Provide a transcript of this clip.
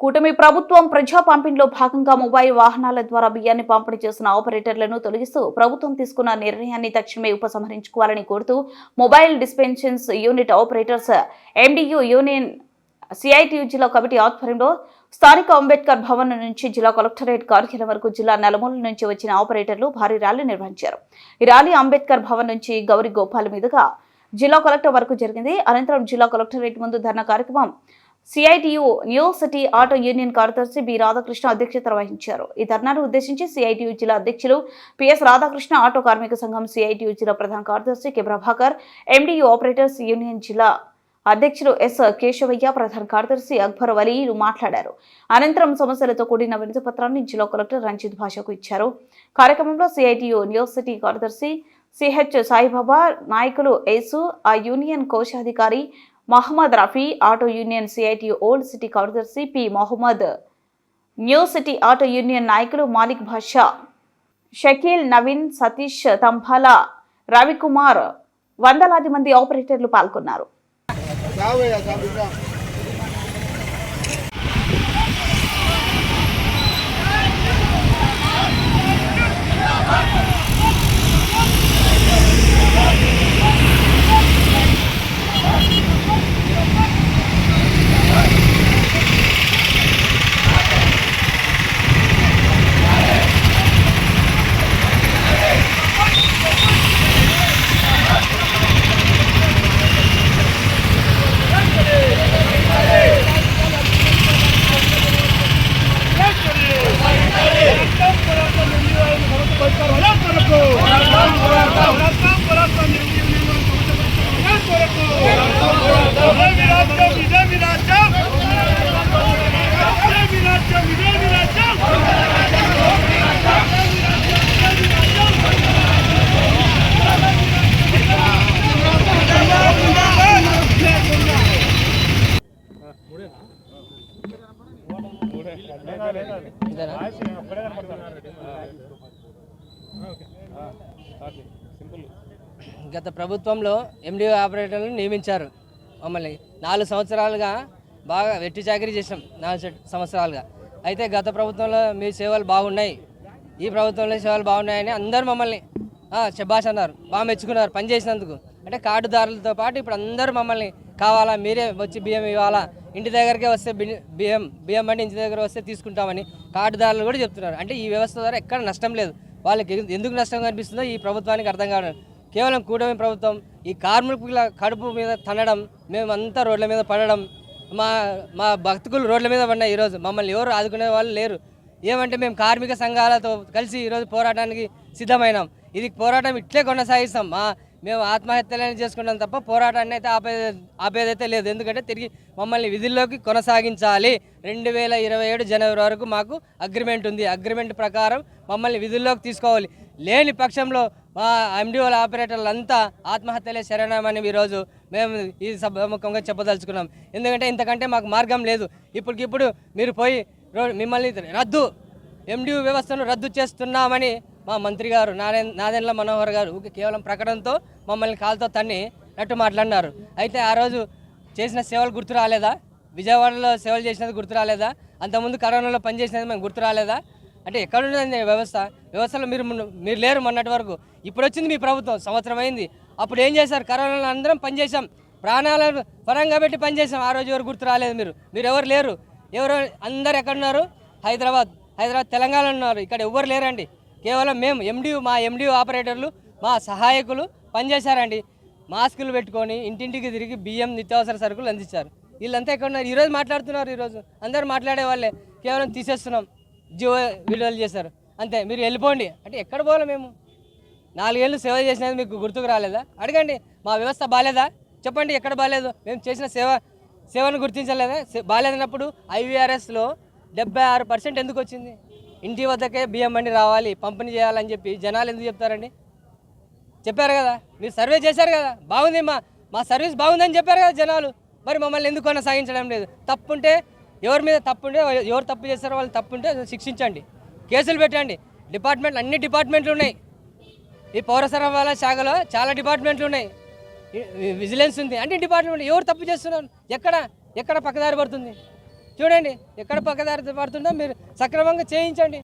కూటమి ప్రభుత్వం ప్రజా పంపిణీలో భాగంగా మొబైల్ వాహనాల ద్వారా బియ్యాన్ని పంపిణీ చేస్తున్న ఆపరేటర్లను తొలగిస్తూ ప్రభుత్వం తీసుకున్న నిర్ణయాన్ని తక్షణమే ఉపసంహరించుకోవాలని కోరుతూ mobile dispensions unit operators MDU union CITU జిల్లా కమిటీ ఆధ్వర్యంలో స్థానిక అంబేద్కర్ భవన్ నుంచి జిల్లా కలెక్టరేట్ కార్యాలయం వరకు జిల్లా నలుమూల నుంచి వచ్చిన ఆపరేటర్లు భారీ ర్యాలీ నిర్వహించారు. ఈ ర్యాలీ అంబేద్కర్ భవన్ నుంచి గౌరీ గోపాల్ మీదుగా జిల్లా కలెక్టర్ వరకు జరిగింది. అనంతరం జిల్లా కలెక్టరేట్ ముందు ధర్నా కార్యక్రమం CITU new city auto union కార్యదర్శి బి. రాధాకృష్ణ అధ్యక్షత వహించారు ఈ ధర్నాను ఉద్దేశించి సిఐటియు జిల్లా అధ్యక్షులు పిఎస్ రాధాకృష్ణ ఆటో కార్మిక సంఘం సిఐటియు జిల్లా ప్రధాన కార్యదర్శి K. Prabhakar MDU operators union జిల్లా అధ్యక్షులు ఎస్ కేశవయ్య ప్రధాన కార్యదర్శి అక్బర్ వలీలు మాట్లాడారు. అనంతరం సమస్యలతో కూడిన వినతి పత్రాన్ని జిల్లా కలెక్టర్ రంజిత్ భాషకు ఇచ్చారు. కార్యక్రమంలో సిఐటియు న్యూ సిటీ కార్యదర్శి సిహెచ్ సాయిబాబా నాయకులు ఏసు ఆ యూనియన్ కోశాధికారి Mohammed Rafi auto union CIT old city కార్యదర్శి P. Mohammed new city auto union నాయకులు మాలిక్ భాషా షకీల్ నవీన్ సతీష్ తంభాల రవికుమార్ వందలాది మంది ఆపరేటర్లు పాల్గొన్నారు. గత ప్రభుత్వంలో ఎండిఓ ఆపరేటర్లను నియమించారు. మమ్మల్ని నాలుగు సంవత్సరాలుగా బాగా వెట్టి చాకరీ చేసాం నాలుగు సంవత్సరాలుగా. అయితే గత ప్రభుత్వంలో మీ సేవలు బాగున్నాయి. ఈ ప్రభుత్వంలో సేవలు బాగున్నాయని అందరూ మమ్మల్ని శబాష్ శభాష్ అన్నారు బాగా మెచ్చుకున్నారు పని చేసినందుకు. అంటే కార్డుదారులతో పాటు ఇప్పుడు అందరూ మమ్మల్ని కావాలా మీరే వచ్చి బియ్యం ఇవ్వాలా ఇంటి దగ్గరకే వస్తే బియ్యం బియ్యం బండి ఇంటి దగ్గర వస్తే తీసుకుంటామని కార్డుదారులు కూడా చెప్తున్నారు. అంటే ఈ వ్యవస్థ ద్వారా ఎక్కడ నష్టం లేదు. వాళ్ళకి ఎందుకు నష్టం కనిపిస్తుందో ఈ ప్రభుత్వానికి అర్థం కావడం. కేవలం కూటమి ప్రభుత్వం ఈ కార్మికుల కడుపు మీద తనడం మేమంతా రోడ్ల మీద పడడం మా మా భక్తులు రోడ్ల మీద పడినాయి ఈరోజు. మమ్మల్ని ఎవరు ఆదుకునే వాళ్ళు లేరు. ఏమంటే మేము కార్మిక సంఘాలతో కలిసి ఈరోజు పోరాటానికి సిద్ధమైనాం. ఇది పోరాటం ఇట్లే కొనసాగిస్తాం. మా మేము ఆత్మహత్యలను చేసుకుంటాం తప్ప పోరాటాన్ని అయితే ఆపే ఆపేదైతే లేదు. ఎందుకంటే తిరిగి మమ్మల్ని విధుల్లోకి కొనసాగించాలి. రెండు వేల ఇరవై ఏడు జనవరి వరకు మాకు అగ్రిమెంట్ ఉంది. అగ్రిమెంట్ ప్రకారం మమ్మల్ని విధుల్లోకి తీసుకోవాలి. లేని పక్షంలో మా ఎండిఓల ఆపరేటర్లు అంతా ఆత్మహత్యలే శరణమని ఈరోజు మేము ఈ సభముఖంగా చెప్పదలుచుకున్నాం. ఎందుకంటే ఇంతకంటే మాకు మార్గం లేదు. ఇప్పటికిప్పుడు మీరు పోయి మిమ్మల్ని రద్దు ఎండియు వ్యవస్థను రద్దు చేస్తున్నామని మా మంత్రి గారు నారే నాదెండ్ల మనోహర్ గారు కేవలం ప్రకటనతో మమ్మల్ని కాలుతో తన్ని నట్టు మాట్లాడినారు. అయితే ఆ రోజు చేసిన సేవలు గుర్తు రాలేదా? విజయవాడలో సేవలు చేసినది గుర్తు రాలేదా? అంతకుముందు కరోనాలో పనిచేసినది మేము గుర్తు రాలేదా? అంటే ఎక్కడున్నది వ్యవస్థ? వ్యవస్థలో మీరు మీరు లేరు మొన్నటి వరకు. ఇప్పుడు వచ్చింది మీ ప్రభుత్వం సంవత్సరం అయింది. అప్పుడు ఏం చేశారు? కరోనాలో అందరం పనిచేసాం ప్రాణాలను పరంగా పెట్టి పనిచేసాం ఆ రోజు ఎవరు గుర్తు రాలేదు మీరు. మీరు ఎవరు లేరు? ఎవరు అందరు ఎక్కడున్నారు హైదరాబాద్ హైదరాబాద్ తెలంగాణ ఉన్నారు. ఇక్కడ ఎవరు లేరండి. కేవలం మేము ఎండియు మా ఎండియు ఆపరేటర్లు మా సహాయకులు పనిచేశారండి. మాస్కులు పెట్టుకొని ఇంటింటికి తిరిగి బియ్యం నిత్యావసర సరుకులు అందించారు. వీళ్ళంతా ఎక్కడ ఉన్నారు ఈరోజు మాట్లాడుతున్నారు ఈరోజు అందరు మాట్లాడే వాళ్ళే. కేవలం తీసేస్తున్నాం. జీవో విడుదల చేశారు. అంతే మీరు వెళ్ళిపోండి. అంటే ఎక్కడ పోవాలి మేము? నాలుగేళ్ళు సేవ చేసినది మీకు గుర్తుకు రాలేదా? అడగండి మా వ్యవస్థ బాగాలేదా చెప్పండి ఎక్కడ బాగాలేదు మేము చేసిన సేవ సేవను గుర్తించలేదా? సే- బాగాలేదన్నప్పుడు ఐవీఆర్ఎస్లో డెబ్బై ఆరు పర్సెంట్ ఎందుకు వచ్చింది? ఇంటి వద్దకే బియ్యం బండి రావాలి పంపిణీ చేయాలని చెప్పి జనాలు ఎందుకు చెప్తారండి? చెప్పారు కదా మీరు సర్వే చేశారు కదా బాగుంది మా మా సర్వీస్ బాగుందని చెప్పారు కదా జనాలు. మరి మమ్మల్ని ఎందుకు కొనసాగించడం లేదు? తప్పుంటే ఎవరి మీద తప్పుంటే ఎవరు తప్పు చేస్తారో వాళ్ళు తప్పుంటే శిక్షించండి. కేసులు పెట్టండి. డిపార్ట్మెంట్లు అన్ని డిపార్ట్మెంట్లు ఉన్నాయి. ఈ పౌర సరఫరాల శాఖలో చాలా డిపార్ట్మెంట్లు ఉన్నాయి. విజిలెన్స్ ఉంది. అన్ని డిపార్ట్మెంట్ ఎవరు తప్పు చేస్తున్నారు? ఎక్కడ ఎక్కడ పక్కదారి పడుతుంది? చూడండి ఎక్కడ పక్కదారి పడుతుందో మీరు సక్రమంగా చేయించండి.